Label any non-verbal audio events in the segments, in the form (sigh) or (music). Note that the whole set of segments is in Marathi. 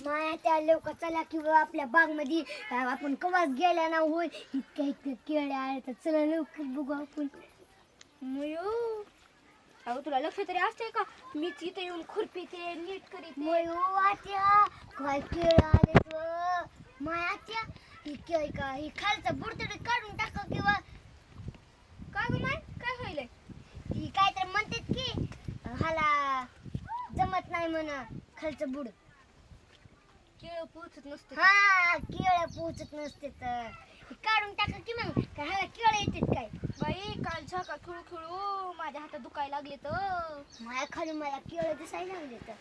माया त्या लोक चला किंवा आपल्या बागमध्ये आपण कवाच गेल्या ना होय इतक्या इतक्या केळ्या आल्या तर चला लवकर बघू आपण. मयो अगं तुला लक्ष तरी असते का? मीच इथे येऊन खुरपीते नीट करीते मयो आत्या काय केळ आले माया आत्या ही केळ का ही खालचं बुडतड काढून टाका किंवा का ग माय? काय होईल ही काय तर म्हणतात की हाला जमत नाही म्हण खालचं बुड. केळ पोचत नसते. हा केळ पोचत नसते तर. काढून टाका की मग? काय हाला केळ येतात काय? बाई काल छका खेळू खेळू माझ्या हातात दुखायला लागले तर. माया खाली मला केळ दिसायला लागले तर.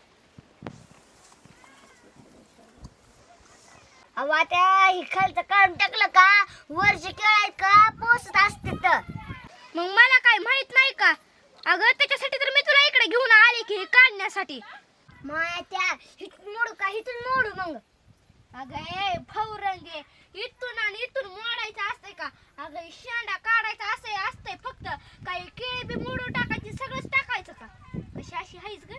अहो आता ही खालचं काढून टाकलं का? वरचे केळ आहेत का? पोचत असते तर. मग मला काय माहीत नाही का? अगं त्याच्यासाठी तर मी तुला इकडे घेऊन आले की हे काढण्यासाठी. माया त्या हिथून मोडू का? हिथून मोडू मग. अगं ए फौरंगे इथून आणि इथून मोडायचं असतंय का? अगं हे शेंडा काढायचा असंय असतंय फक्त. काही केळी बी मोडून टाकायची सगळंच टाकायचं का? कशी अशी हायच ग?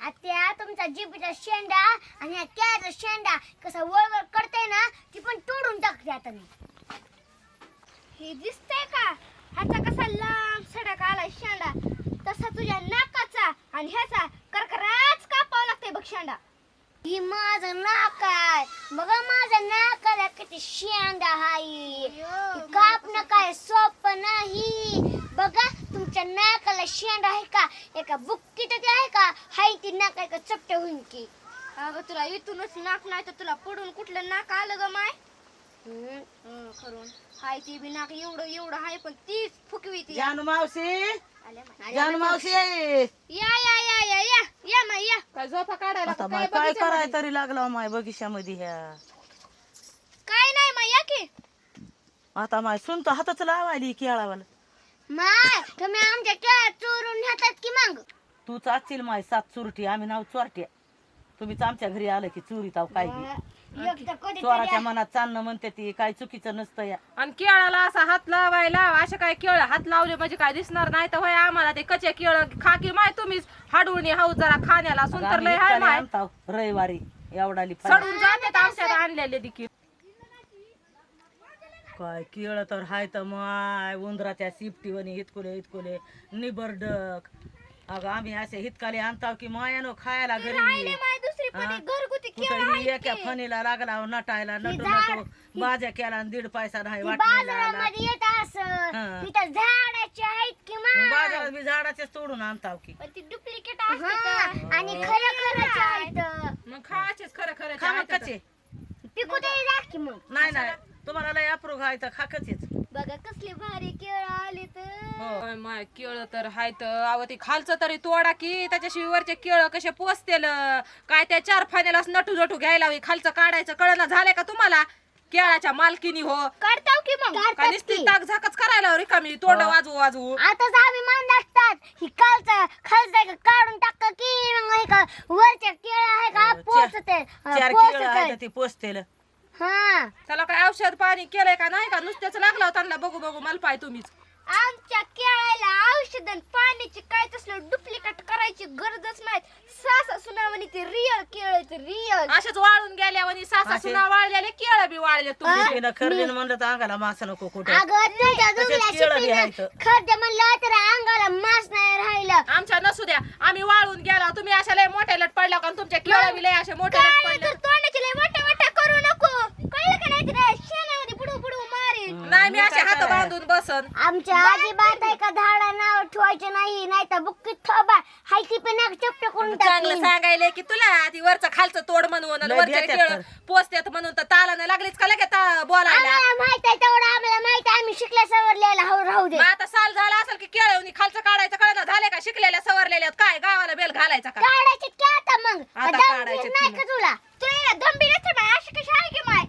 आता तुमचा जिबीचा शेंडा आणि या केळाचा शेंडा कसा वळवळ करते ना ती पण तोडून टाकते आता मी. हे दिसतंय का? ह्याचा कसा लांब सडक आलाय शेंडा. तसा तुझ्या नाकाचा आणि ह्याचा करकरात शेंडा ही माझं नाक आहे. बघा माझ्या नाकाला किती शेंडा हाय कापणं काय सोपं नाही. बघा तुमच्या नाकाला शेंडा आहे का? एका बुक्कीत ते आहे का? हाय ती नाक एका चपटे होईन की? अगं तुला इथूनच नाक नाही तर तुला पडून कुठलं नाक आलं ग माय? हम्म. हं, खरून हाय ती बी नाक एवढं एवढं हाय पण तीच फुकवी ती. जानू मावशी. जानू मावशी या या. या या या या माय या काय झोपा काढायला आता माय काय? कराय तरी लागला माय बगीच्यामध्ये ह्या. काय नाही माय या की. आता माय सुनत हातच लावायली केळावाला. माय तुम्ही आमच्या केळ्या चोरून नेतात की मग? तूच आजशील माय सात चुरटी आम्ही नाव चोरट्या. तुम्हीच आमच्या घरी आलं की चोरीत आहो काय बी. एक तर कधी चोराच्या मनात चालणं म्हणते ती काय चुकीचं नसतं या. आणि केळाला असा हात लावायला असे काय केळ हात लावले म्हणजे काय दिसणार नाही तर होय आम्हाला ते कचे केळ खा की माय तुम्हीच. हाडून हाऊ जरा खाण्याला सुंदर लय हाय इतकाले माय. आणताव रविवारी एवढाली फळ. सडून जाते आमच्यात आणलेले देखील. काय केळ तर हाय तर माय उंदराच्या शिपटीवणी हितकुले हितकुले निबरडक. अगं आम्ही असे हितकाले आणताव की मायानो खायला घरी माय दुसरी पण हा? एक ही. फणीला लागला हो नटायला नटू नटू बाजा केला आणि दीड पैसा नाही हा. झाडाचे बाजारात मी झाडाचेच तोडून आणताव की. पण ती डुप्लिकेट हा, आणि खरं आहेत. मग खायचेच खरं खरं खा कचे. नाही नाही. तुम्हाला लय अप्रूग आहे तर खा कचेच. बघा कसले भारी केळ आले तर होय, माय केळ तर हाय तर अव ते खालचं तरी तोडा की त्याच्याशिवाय वरचे केळ कसे पोचतेल काय त्या चार फाण्यालाच नटू नटू घ्यायला हवी. खालचं काढायचं कळलं झालंय का तुम्हाला? केळाच्या मालकीनी हो. काढताव की मग? का काढतात नुसती की. ताक झाकच करायला रिकामी तोंड वाजवू वाजवू. आताच आम्ही मान असतात. ही कालचं खालचं काढून टाक की मग हे का? वरच्या केळं आहे का? चार- पोचते चार केळ आहे तर ती पोचतेल हा. त्याला काय औषध पाणी केलंय का नाही का? नुसत्याच लागला होता त्यांना बघू बघू मला पाय तुम्हीच. आमच्या केळाला औषध आणि पाण्याची काय तसलं डुप्लिकेट करायची गरजच नाही. सासा सुनावणी ते रिअल केळ ते रिअल अशाच वाळून गेल्या आणि सासा असे- सुना वाळलेले केळ बी वाळले तुम्ही. खरडीनं म्हणलं तर अंगाला मासा नको कुठं. अगं तुझ्या तसेच दुबळ्या केळं बी शिपीनं आहेत. खर्च म्हणलं तर अंगाला मास नाही राहिलं. आमच्या नसू द्या. आम्ही वाळून गेला. तुम्ही अशा लय मोठ्या लट पडल्या का? तुमच्या केळ बी लय असे मोठे लट काय पडले तर तोंडाची लय मोठ्या मोठ्या करू नको कळलं का नाही तुला शेणामध्ये बुडू बुडू मारीन नाही मी मग असे काय हात बसन आमच्या अजिबात आहे का झाडा नाव ठेवायचं नाही नाही तर बुक्कीत थोबा हाय ती पण एक चपटे करून चांगलं टाकली. सांगायले की तुला ती वरचं खालचं तोड म्हणून आणि लय वरच्या देतात केळ तर. पोचत्यात म्हणून तर तालानं लागलीच का लगेच ता- बोलायला? आम्हाला माहीत आहे तेवढं आम्हाला माहीत आहे. आम्ही शिकल्या सवरलेला हो राहू दे. मग आता साल झाला असेल की केळ खालचं काढायचं कळलं झाले का शिकलेल्या सवरलेल्या काय? गावाला बेल घालायचा का? काढायचे की आता मग? आता काढायचे नाही की तुला? तुला दंबी नसते बाय अशी कशी आहे की माय?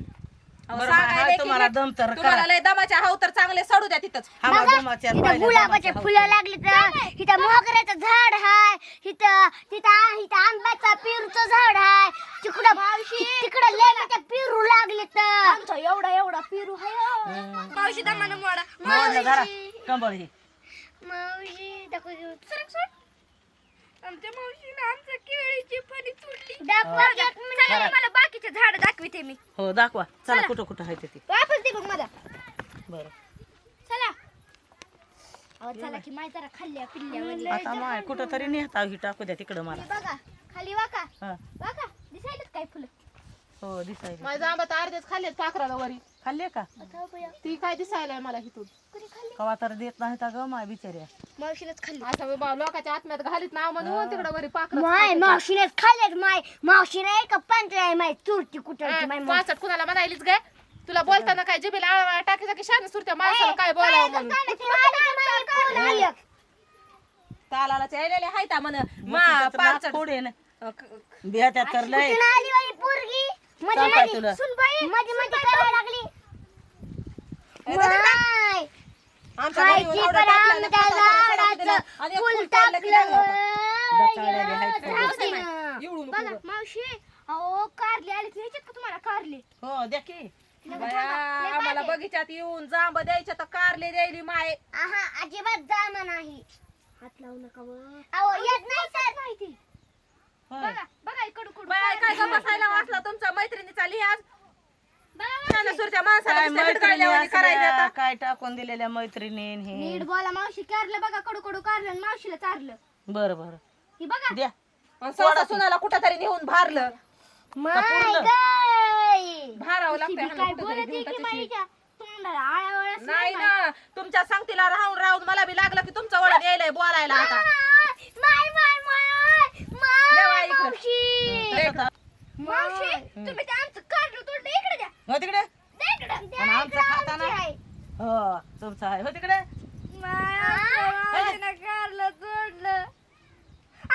अहो, सांगायले की तुम्हाला. दम तर तुम्हाला करा. लय दमाच्या हाव तर चांगले सडू द्या तिथंच. हवा बघा, पाहिल्या गुलाबाचे फुलं लागली तर इथं मोगऱ्याचं झाड हाय इथं तिथं इथं आंब्याचा पेरूचं झाड हाय. तिकडं तिकडं लेण्याच्या पेरू लागले तर आमचा एवढा एवढा पिरू हाय मावशी दमानं मोडा. मोडलं जरा. कंबळ ही मावशी दाखव घेऊ. सरक सोड आमच्या मावशीनं आमच्या केळीची फणी तुडली दाखवा की एक मिनिट. चला मला बाकीचे झाड दाखविते मी. हो दाखवा. चला. कुठं कुठं आहे ते? ती वापस तिकडून मला बरं. चला. अहो चला की माय जरा खाल्ल्या पिल्ल्या आता माय कुठं तरी नेहता ही टाकू द्या तिकडं मला. बघा खाली वाका. हा. वाका दिसायला काय फुलं? हो दिसायला माझ्या आंबा तर अर्धेच खाल्लेत पाखराला वरी. खाल्ले का? आता बया. ती काय दिसायला मला हिथून कुणी खाल्ली? कवा तर देत नाही का ग माय बिचाऱ्या. मावशीनच खाल्ली असं बा लोकांच्या आत्म्यात घालीत नाव म्हणून तिकडं वरी पाखर माय मावशीनेच खाल्लेत माय. मावशीने का पंत्र्या आहे माय. चुरती कुठं माय. पाचट कुणाला म्हणायलीच काय तुला बोलताना काय जिबेला आळवा टाकीचा की शाने सुरत्या माणसाला काय बोलावं म्हणून? तालाला यायलेले हायता म्हण मा पाचट थोडे ना. बिहात्यात तर लय. सांग तुला? आमच्या घरी खायची एवढं पण टाकलं ना, आमच्या. झाडाचं आणि फुल फुल की दचाळलेली. एवढून. मावशी. अहो कारले आले का तुम्हाला कारले? हो द्या की. बया, आम्हाला बगीच्यात येऊन जांब द्यायच्या तर कारले द्यायली माय. आहा अजिबात जामा नाही. हात लावू नका व. अहो येत नाही सर माहिती होय. बघा बघा इकडून कडून बाय काय बसायला वाचला मैत्रिणीचा लिहाज माणसाला काय नुसतं मैत्रिणी हिडकाळल्यावानी करायचं असल्या, आता. काय टाकून दिलेल्या मैत्रिणी हे नीट बोला मावशी कारलं बघा कडू कडू कारलं आणि मावशीला चारलं. बरं बरं. ही बघा. द्या. आणि सासा सुनाला कुठं तरी नेऊन भारलं. माय? भारावं लागतंय ह्यांना कुठं तरी घेऊन नाही ना तुमच्या संगतीला राहून राहून मला बी लागलं की तुमचं वळण यायलंय बोलायला आता. माय माय माय देवा माय इकडं. मावशी. तसंच आहे. मावशी तुम्ही ते आमचं कारलं तोडलं इकडे द्या. हो तिकडे. आणि आमचा हो तुमचा आहे. हो तिकडे.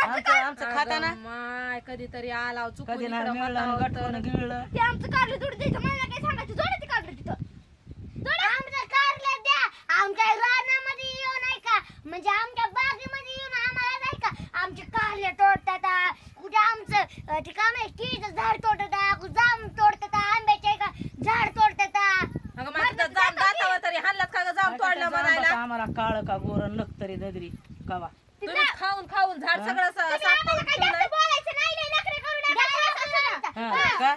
आमचं आमचं खाता माय कधीतरी आला चुकून कधी नाही इकडं मिळलं आणि होता गटकून होतं. गिळलं. ते आमचं कारलं तोडून द्यायचं मला काय सांगायचं? जोडा ते कारलं तिथं आमचं कारलं द्या. आमच्या रानामध्ये येऊ नाही का? म्हणजे आमच्या बागेमध्ये येऊन आम्हाला नाही का? आमचे कारले तोडतात आ. कुठे आमचं अं, ते काय माहिती? केळीचं झाड तोडतात आ, कुठं जाम तोडतात आ, आंब्याचे का झाड तोडतात आ. अगं माय तिथं जाम दातावर तरी हाणलात का ग? जाम तोडलं म्हणायला. आम्हाला काळ का गोर नख तरी नजरी कवा? तुम्ही खाऊन खाऊन झाड सगळं स- तुम्ही साफ आम्हाला करून काय ठेवलंय. जास्त बोलायचं नाही लय नखरे करू नका. हा, का?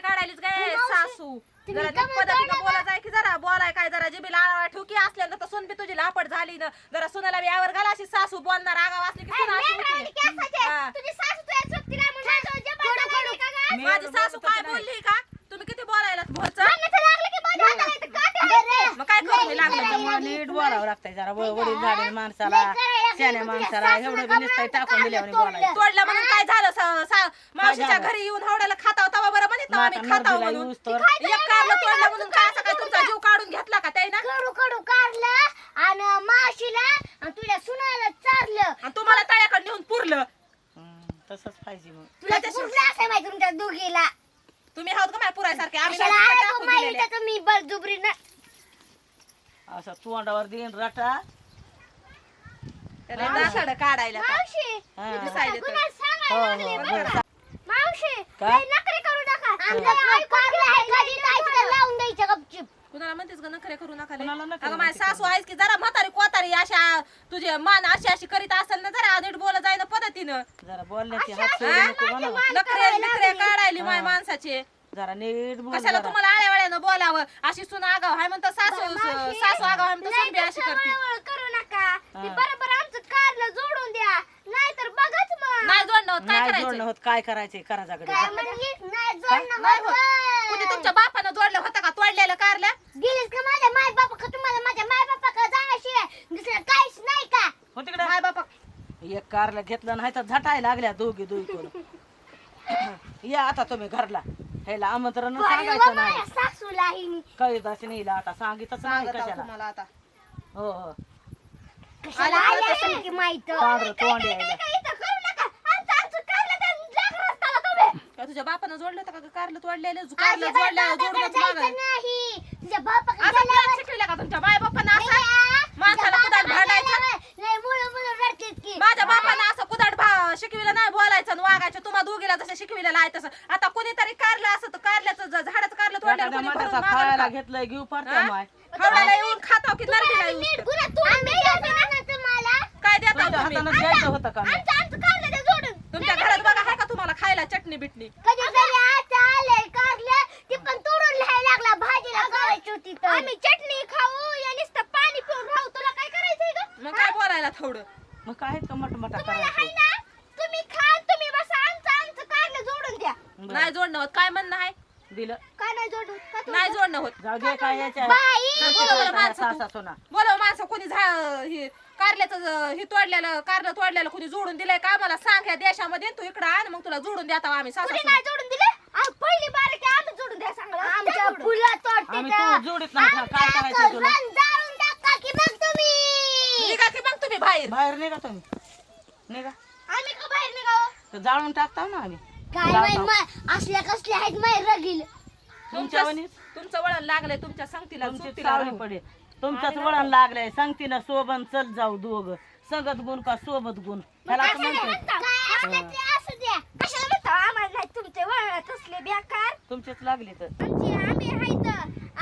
काढायलीच काय मावशी, सासू तुम्ही जरा पद्धतीनं बोला जाय की जरा बोलाय काय जरा जिबीला आळा ठुकी असल्यानं तर सुन बी तुझी लापट झाली ना जरा सुनाला बी यावर घाला अशी सासू बोलणार आगाव असली की सुना अशी. हा. माझी सासू काय. बोलली का तुम्ही किती बोलायला भोच भांडणाचं लागलं की माझ्या हाताला इथं काटे आहेत. मग काय करू? लागलं नीट बोलावं लागतंय जरा. व- वडील झाडे माणसाला. माणसाला. एवढं बी नुसतं टाकून दिल्यावर तोडलं? बोलायचं. तोडलं म्हणून काय झालं? सा- सा- मावशीच्या झालं? घरी येऊन हवड्याला खाताव तवा बरं म्हणत ना आम्ही नरडीला म्हणून. येऊस तर. एक कारलं तोडलं म्हणून काय असं काय तुमचा जीव काढून घेतला का त्यानं कडू कडू कारलं आणि माशीला आणि तुझ्या सुनाला चारलं आणि तुम्हाला तळ्याकडे नेऊन पुरलं हं, तसंच पाहिजे मग तुला कुठलं असं माहिती तुमच्या दोघीला तुम्ही आहोत का माझ्या पुरायसारखे आम्ही कशाला नाही आहे टाकून गं दिलेले. माहिती तुम्ही बळजुबरी ना असं तोंडावर देईन रटा त्याला दासाडं काढायला का? मावशी हा. तर. हो सांगायला लागले बरं बरं. का? मावशी काय? लय नखरे करू नका आमचं कारलं आहे कधी जायचं लावून द्यायचं गपचिप कुणाला म्हणतेस का नखरे करू नका लय? कुणाला नखरे अगं माझी म्हणते सासू आहेस की जरा म्हातारी कोतारी अशा तुझे मान अशी अशी करीत असेल ना जरा नीट बोल जाय ना पद्धतीनं जरा बोलण्याची हात सोडू नको म्हणा नखरे नखरे काढायली माय माणसाचे जरा नीट बोल कशाला जरा. तुम्हाला आळ्या वेळ्यानं बोलावं? अशी सुन आगाव हाय म्हणतो सासू सासू आगाव हाय म्हणतो सुन बी अशी करते. करू नका. ते हा. बरोबर आमचं कारलं जोडून द्या. नाहीतर बघाच मग. नाही जोडणं होत, काय नाही करायचं? जोडणं होत काय करायचंय? करा जागडे काय म्हणली? नाही जोडणं नाही होत. होत. कुणी तुमच्या बापानं जोडलं होतं का? तोडलेलं कारलं? गेलीस का माझ्या माय बापा तुम्हाला माझ्या माय बापा का जाण्याशिवाय? दुसरं काहीच नाही का? हो तिकडे? माय बापा एक कारला घेतलं नाही तर झटायला लागल्या दोघी दोघी करून. (laughs) या आता तुम्ही घरला. ह्याला आमंत्रण सांगायचं नाही. सासूलाही मी कळत हिला आता सांगितच नाही सांगत आहो कशाला तुम्हाला आता. हो हो. कशाला असेल की माहीत? पांढरं तोंड यायला. काय तुझ्या बापानं जोडलं होतं का ग? कारलं तोडलेलं कारलं जोडलं मागं. नाही. असं ज्ञान शिकविलं का तुमच्या बाय बापानं? असं माणसाला भांडायचं? माझ्या बापानं असं शिकविलं नाही बोलायचं आणि वागायचं. तुम्हा दोघीला जसं शिकविलेलं आहे तसं. आता कोणीतरी कारलं असं तर कारल्याचं ज- झाडाचं कारलं कोणी भरून खायला का? घेतलंय घेऊ? माय. येऊन खाताव की नरडीला येऊन? नीट गुन्हा तोडून द्यायचं ना तुम्हाला काय देता तुमच्या तुम्ही? हातानं घ्यायचं होतं का नाही? आमचं आमचं कारलं द्या चटणी बिटणी? कधीतरी आता आले कारले ती पण तोडून लिहायला लागला भाजीला करायची होती तर. आम्ही चटणी खाऊ या नुसतं पाणी पिऊन राहू. तुला काय करायचंय ग? मग काय बोलायला थोडं? मग काय का मटमटा तुम्हाला हाय करायचं ना तुम्ही खा तुम्ही बसा आमचं आमचं कारलं जोडून द्या बरं. नाही जोडणं होत. काय म्हणणं आहे? दिलं. काय नाही जोडून का तू- नाही जोडणं? होत. जाऊ दे काय याच्या बाई! बोला बरं माणसं तू. सासा सोना. बोला माणसं कोणी झा हे कारल्याचं ज- हे तोडलेलं कारलं तोडलेलं कोणी जोडून दिलंय का? मला सांग ह्या देशामध्ये तू इकडं आण मग तुला जोडून देता आम्ही सासू कुणी नाही जोडून दिलं? आ, पहिली बार की आम्ही जोडून द्या सांगला आमच्या फुलं आम्ही. तू जोडीत नाही का? काय आमच्या करायचं तुला? घरात जाळून टाका की मग तुम्ही? निघा की मग तुम्ही बाहेर. बाहेर निघा तुम्ही. निघा. आम्ही का बाहेर निघावं? तर जाळून टाकता ना आम्ही. काय माहीत मा- असल्या कसल्या आहेत माय रगील. तुमच्या तुमचं वळण लागलंय तुमच्या संगतीला तुमची चुकतीला सावली राहू. पडे वळण लागलंय. सांगते ना सोबत चल जाऊ दोघ. संगत गुण का सोबत गुण? ह्याला तर म्हणते. असू द्या. कशाला म्हणता? आम्हाला नाही. तुमचे वळणात असले बेकार. तुमचीच लागली तर. आमचे आंबे आहेत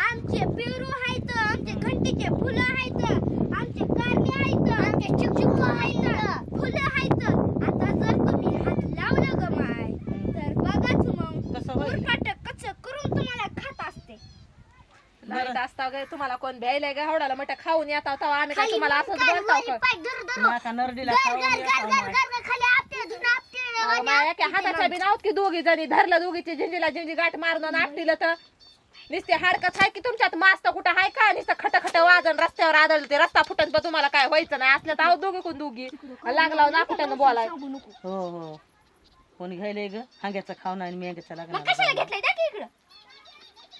आमचे पेरू आहेत आमचे घंटीचे फुलं आहेत आमचे कारले आहेत आमचे चिकचिक आहेत फुलं आहेत आता जर तुम्ही हात लावलं ग माय तर बघाच मग कसं होईल उरपाट कच्च करून तुम्हाला खात असते गे तुम्हाला कोण भ्यायलाय गा? हवडाला मट खाऊन येता तेव्हा आम्ही काय तुम्हाला असंच बोलताव का. नका नरडीला खाऊन येताव गर, माय. अहो, आपटे हाताच्या बी नावत की दोघी जणी? धरलं दोघीची झिंजीला झिंजी गाठ मारून आणि आपटीलं तर. नुसते हाडकच आहे की तुमच्यात? मास्त कुठं आहे का? नुसतं खट खट वाजन रस्त्यावर आदळलं ते रस्ता फुटन पण तुम्हाला काय व्हायचं नाही? असलं तर आहो दोघी कोण दोघी? लागला ना फुटन बोलाय. हो हो. कोणी घ्यायलंय ग? हांग्याचं खाऊन आणि मेंग्याचं लागणार की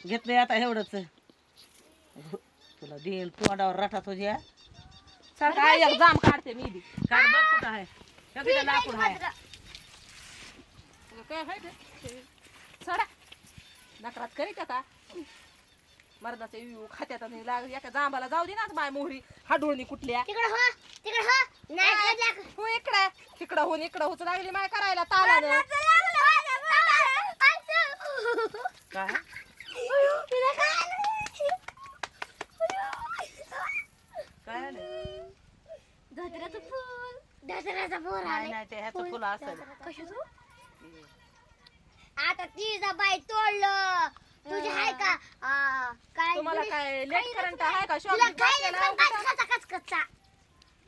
घेतलंय आता एवढंच. तुला देईन तोंडावर रटा तुझ्या. सारखं आई एक जाम काढते मी बी. काय बघ कुठं आहे. लाकूड आहे. काय आहे? ते? सोडा. नकरात करीत का? मर्दाचे विवू खात्यात आणि लाग एका जांबाला जाऊ दे ना माय मोहरी. हाडोळणी कुठल्या? तिकडं हो तिकडं हो. नाही का जाक- हो इकडे तिकडं होऊन इकडं होच लागली माय करायला तालानं. काय काय? धोत्र्याचं फुल. दसऱ्याचा पोर नाही आले नाही ते ह्याचं फुलं असेल. कशाचं? आता तिचा बाई तोडलं. तुझी आहे का? आ, काय तुम्हाला तुझी- काय लेट करंट आहे का तुला शॉप काय नाही पण कच कचा कच कचा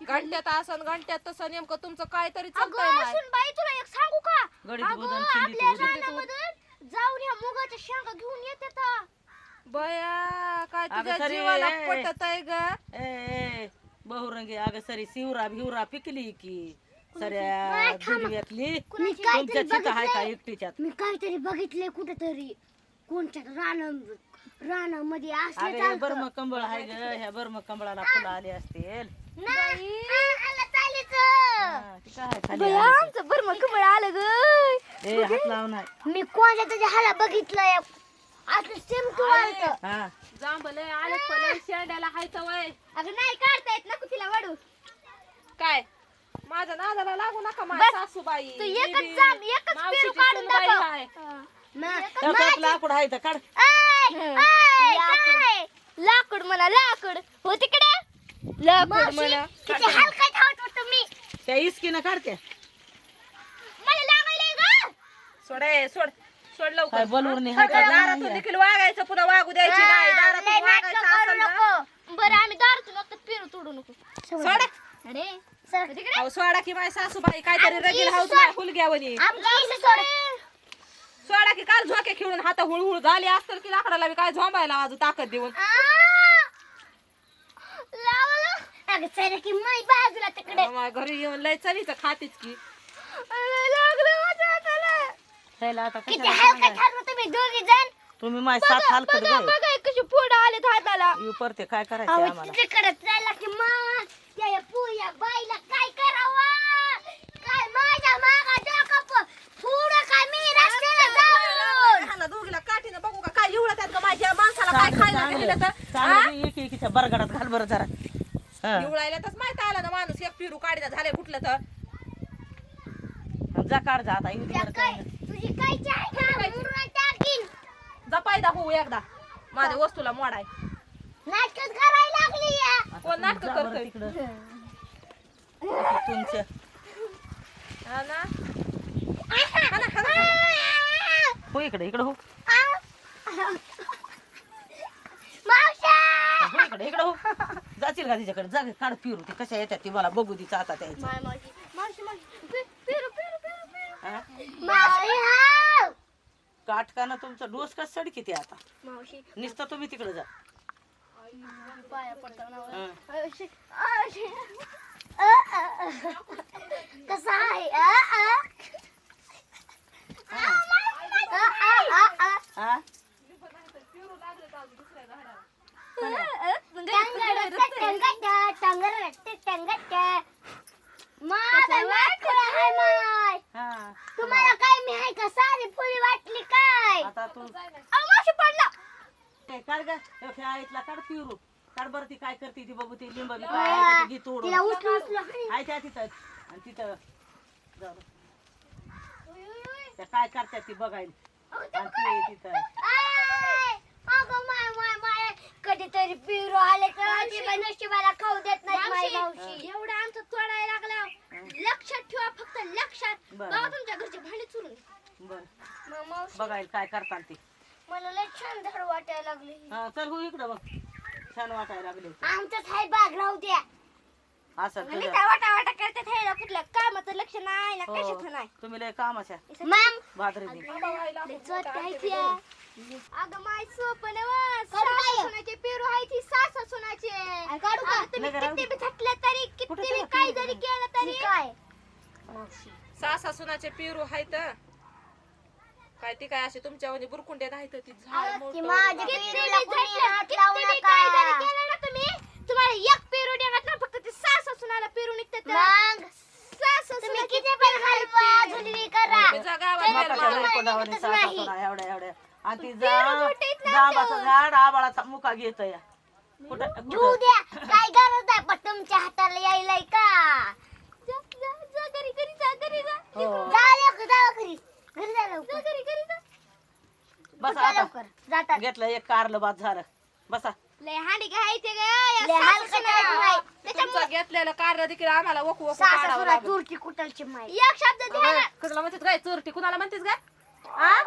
घंट्यात असन घंट्यात तसं नेमकं तुमचं काहीतरी अगं चालतंय माय. सुन बाई तुला एक सांगू का? गडीत अगं आपल्या जाऊन ह्या मुगाच्या शेंगा घेऊन येते बया काय अगं तुझ्या सरी, जीवाला ए. पटत आहे ग ए ए, बहुरंगी अगं सरी शिवरा भिवरा पिकली की. सऱ्या काहीतरी तुमच्या चिता आहे का एकटीच्यात. मी काहीतरी बघितलंय कुठेतरी. कोणत्या रान रानामध्ये असलं अगं हे चालतं. बर्म कंबळ आहे ग ह्या बर्म कंबळाला फुलं आली असतील. नाही, आलं चालीचं. हा, ती काय आहे खाली बया, आली आमचं बरं मग कमळ आलं ग. ए हात लाव नाही. मी कोणत्या तरी हाला बघितलंय. असं सेम हा. जांभले आले पले शेंड्याला हायचं वय अगं नाही काढता येत नको तिला वाढू. काय? माझ्या नादाला लागू नका माझ्या बस, सासूबाई. तू मी एकच बी जाम, एकच मावशीची पेरू काढून सूनबाई दाखव. आहे. मग- त्यात एक लाकूड आहे तर काढ. ऐ, ऐ, लाकूड. काय? लाकूड म्हणा लाकूड. हो तिकडे? लाकूड म्हणा. किती हलकं धावत होतं मी. त्या इस्कीनं काढते मला लागायलंय ग. सोड ए, सोड. सोड लवकर. काय बोलवून हा, तर दारातून देखील वागायचं पुन्हा वागू द्यायची नाही दारातून वागायचं असेल ना. बरं आम्ही दारूतून फक्त पेरू तोडू नको. सोड. अरे सर, अहो सोडा की माझी सासूबाई काहीतरी आमची रगील हाऊस सोड. आमची इथं सोड. सोडा की काल झोके खेळून हात हुळहुळ झाले असतील की लाकडाला बी काय झोंबायला आजू ताकद देऊन. आ! लावलं. अगं चला की माई बाजूला तिकडे. माझ्या घरी येऊन लय चवीचं खातीच की. माझ्या त्याला आता किती तुम्ही दोघी जण? तुम्ही माझ सात हालकत बघा गय बघा कशी फोड आले हाताला. परते काय करायचं आम्हाला? तिकडे चालला की मग त्या या पुया बाईला काय करावं? काय माझ्या मागा डोकं प- पुढं काय मी रस्त्याला जाऊन? ह्याला दोघीला काठीनं बघू का काय एवढं त्यात का माझ्या माणसाला काय खायला दिलं तर? हा? चांगलं एक एकीच्या बरगडात घाल बरं जरा. हा. तर माहीत आलं ना माणूस एक पिरू काढीचा झाले कुठलं तर. जा काढ जा आता बरं. काय? जपायदा होऊ एकदा. माझ्या वस्तूला मोडाय नाटकच करायला लागली या. कोण नाटकं जा बरं करतंय? तिकडं. तुमच्या हा ना? हा ना, हा ना. हो इकडे इकडे हो. हो इकडे इकडे हो. जाशील का तिच्याकडे? जा काढ फिरू ती. कशा येतात ती? मला बघू दी आता त्याची. माय मावशी मावशी मावशी पि- पिरू पिरू पिरू पिरू हा? मावशी हाव. काटकानं तुमचं डोस का सडकी ते आता? मावशी. नुसतं तुम्ही तिकडे जा. पाया पडता ना हं. कसं आहे अ, अ. हा. अ, अ, अ, अ. हा? टंगडट, टंगडट, टंगडट, टंगडट. माझा नाकपुडा आहे माय. हा. तुम्हाला काय मी आहे का सारी फुली वाटली काय आता तू अहो, मावशी पडला काय काढ ग हे खेळायतला काढ पिरू काढ बरं ती काय करते ती बघू ती लिंब बी काय आहे ते घे तोडून तिला उचलू उचलू हाणी. आहे त्या तिथं. आणि तिथं जाऊ दे. त्या काय करतात ती बघायला. आणि ती तिथं. आय, अगं माय माय माय. कधीतरी पिरो आले तर ती नशिबाला खाऊ देत नाही माय मावशी मावशी. एवढं आमचं तोडायला लागला. लक्षात ठेवा फक्त लक्षात. बरं. बाबा तुमच्या घरचे भांडे चुरून. बर. मग मावशी. बघायला काय करतात ती. मला लय छान झाड वाटायला लागली. हा चल हो इकडं मग छान वाटायला लागले आमचाच हाय बाग राहू द्या. असं तुझं. काय वाटा वाटा करते थायला कुठल्या कामाचं लक्ष नाही ना हो. कशाचं नाही. तुम्ही लय कामाच्या मग अगं माय सोपं नवं. काढू सासू काय? सुनाचे पेरू आहे ती सासू सुनाचे. काढू का? अगं तुम्ही नाही का, किती बी थकले तरी कुठं बी काय जरी? केलं तरी. काय? सासा सुनाचे पिरू आहेत काय ती काय असे तुमच्या म्हणजे बुरकुंड्यात आहेत ती झाड ती मोठं. माझ्या किती पेरूला कोणी हात लावू नका. मग? तुम्ही पण हलवा झुलवी करा. जा गावात तरी एवढ्या एवढ्या आणि ती जांबाचं झाड आबाळाचा मुका घेत या कुठं घेऊ कुठं? द्या. काय गरज आहे पण तुमच्या हाताला यायलाय का? जा, जा, जा, घरी घरी जा घरी जा. हो. जा लवकर जा घरी जा लवकर. बसा जा आता. लवकर. जातात. घेतलं एक कारलं बाद झालं. बसा. लय हांडी घ्यायचे ग या लय सासू हलकट आहे? सुना. बाई. तुमचं घेतलेलं देखील आम्हाला वकू वकू सासा काढावं सुना लागलं. तुरची कुटलची माई? एक शब्द द्या ना. कुणाला म्हणतेस काय चोरटी कुणाला म्हणतेस काय आ?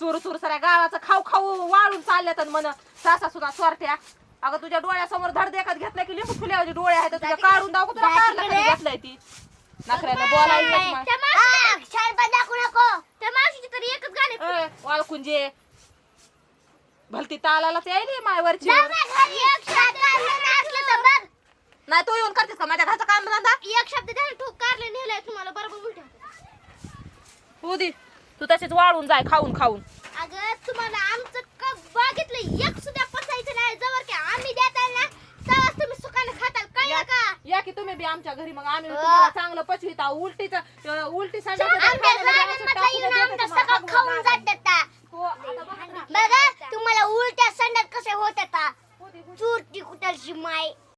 चोर चोर साऱ्या गावाचं खाऊ खाऊ वाळून चालल्यात आणि म्हण सासा सुना चोरट्या. अगं तुझ्या डोळ्यासमोर धड देखत घेतलाय की लिंबू फुल्यावरची डोळे आहेत तुझ्या काढून दाखव तुला जा कारला तिकडे. कधी घेतलाय ती. येत नाही. त्या मावशी- आ, शाळेत दाखवू नको. त्या मावशीची तर एकच गाणे ए, वाळकुंजे भलती तालालाच यायली मायवरची. जा ना घरी एक शब्द असलं तर बघ. नाही तू येऊन करतेस का? माझ्या घरचा काम धंदा? एक शब्द द्या ना, ठोक कारले नेलाय तुम्हाला. बरोबर उलट तू दे. तू तशीच वाळून जाय खाऊन खाऊन. अगं तुम्हाला आमचं का बागेतलं एक सुद्धा पसायचं नाही. जवळ की आम्ही देताल ना? सहा तुम्ही सुखाने खाताल कळलं का? या की तुम्ही बी आमच्या घरी मग आम्ही तुम्हाला चांगलं पचवीत आहो उलटीच उलटी सांगा आमच्या गावामधला खाऊन जात हो, आता बघा तुम्हाला उलट्या संडास कसे होत आता चुरती ती कुठलची माय?